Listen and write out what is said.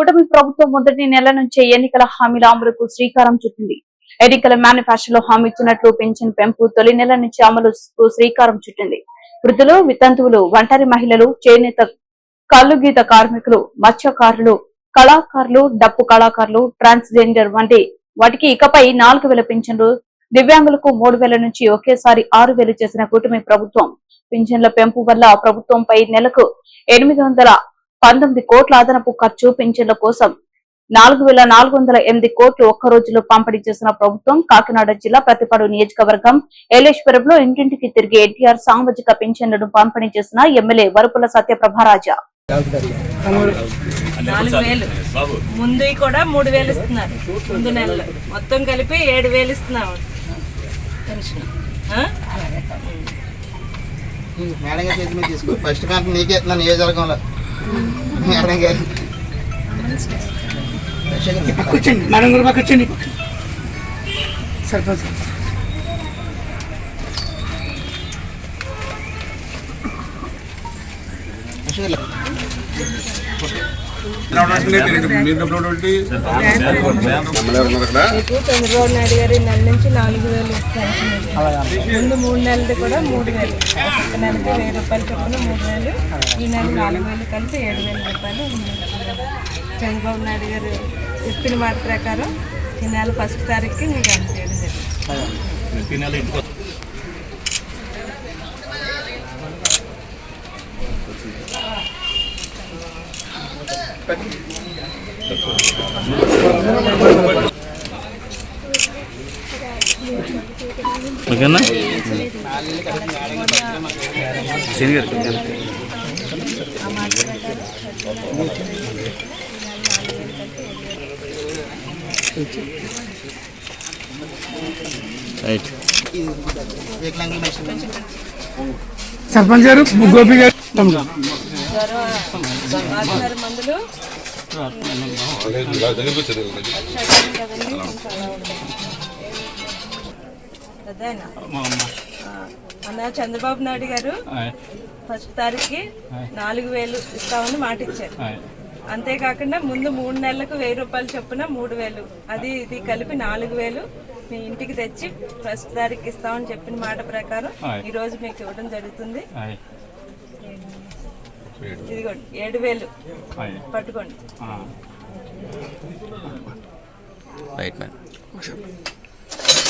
కూటమి ప్రభుత్వం మొదటి నెల నుంచే ఎన్నికల హామీల అమలుకు శ్రీకారం చుట్టింది. ఎన్నికల మేనిఫెస్టోలో హామీ ఇచ్చినట్లు పెన్షన్ పెంపు తొలి నెల నుంచి అమలుకు శ్రీకారం చుట్టింది. వృద్ధులు వితంతువులు ఒంటరి మహిళలు చేనేత కళ్ళుగీత కార్మికులు మత్స్యకారులు కళాకారులు డప్పు కళాకారులు ట్రాన్స్జెండర్ వంటి వాటికి ఇకపై నాలుగు వేల పెన్షన్లు దివ్యాంగులకు మూడు వేల నుంచి ఒకేసారి ఆరు వేలు చేసిన కూటమి ప్రభుత్వం. పింఛన్ల పెంపు వల్ల ప్రభుత్వంపై నెలకు ఎనిమిది వందల పంతొమ్మిది కోట్ల అదనపు ఖర్చు పింఛన్ల కోసం నాలుగు వేల నాలుగు వందల ఎనిమిది కోట్లు ఒక్క రోజులో పంపిణీ చేసిన ప్రభుత్వం కాకినాడ జిల్లా ప్రతిపాడు నియోజకవర్గం ఏలేశ్వరంలో ఇంటింటికి తిరిగి ఎన్టీఆర్ సామాజిక పింఛన్లను పంపిణీ చేసిన ఎమ్మెల్యే వరుపుల సత్యప్రభారాజా. ముందు కూడా మూడు వేలు ఇస్తున్నారు. ముందు నెలలు. మొత్తం కలిపి ఏడు వేలు ఇస్తున్నాము పెన్షన్. ఫస్ట్ నీకే నియోజకవర్గంలో. కూర్చోండి గారు పక్క కూర్చోండి. సర్పంచ్ మీకు చంద్రబాబు నాయుడు గారు ఈ నెల నుంచి నాలుగు వేలు ఇస్తారు ముందు మూడు నెలది కూడా మూడు వేలు ఒక నెలకి వెయ్యి రూపాయలు చొప్పున మూడు వేలు ఈ నెల నాలుగు వేలు కలిపి ఏడు వేల రూపాయలు చంద్రబాబు నాయుడు గారు చెప్పిన మాట ప్రకారం ఈ నెల ఫస్ట్ తారీఖుకి మీకు అందజేయడం జరిగింది ఓకేనా? శని గారు రైట్. వికలాంగుల పెన్షన్ సర్పంచ్ గారు గోపి గారు. అన్న చంద్రబాబు నాయుడు గారు ఫస్ట్ తారీఖుకి నాలుగు వేలు ఇస్తామని మాట ఇచ్చారు అంతేకాకుండా ముందు మూడు నెలలకు వెయ్యి రూపాయలు చొప్పున మూడు వేలు. అది ఇది కలిపి నాలుగు వేలు. మీ ఇంటికి తెచ్చి ఫస్ట్ తారీఖు ఇస్తామని చెప్పిన మాట ప్రకారం ఈ రోజు మీకు ఇవ్వడం జరుగుతుంది. ఇదిగోండి ఏడు వేలు. పట్టుకోండి. Right ma'am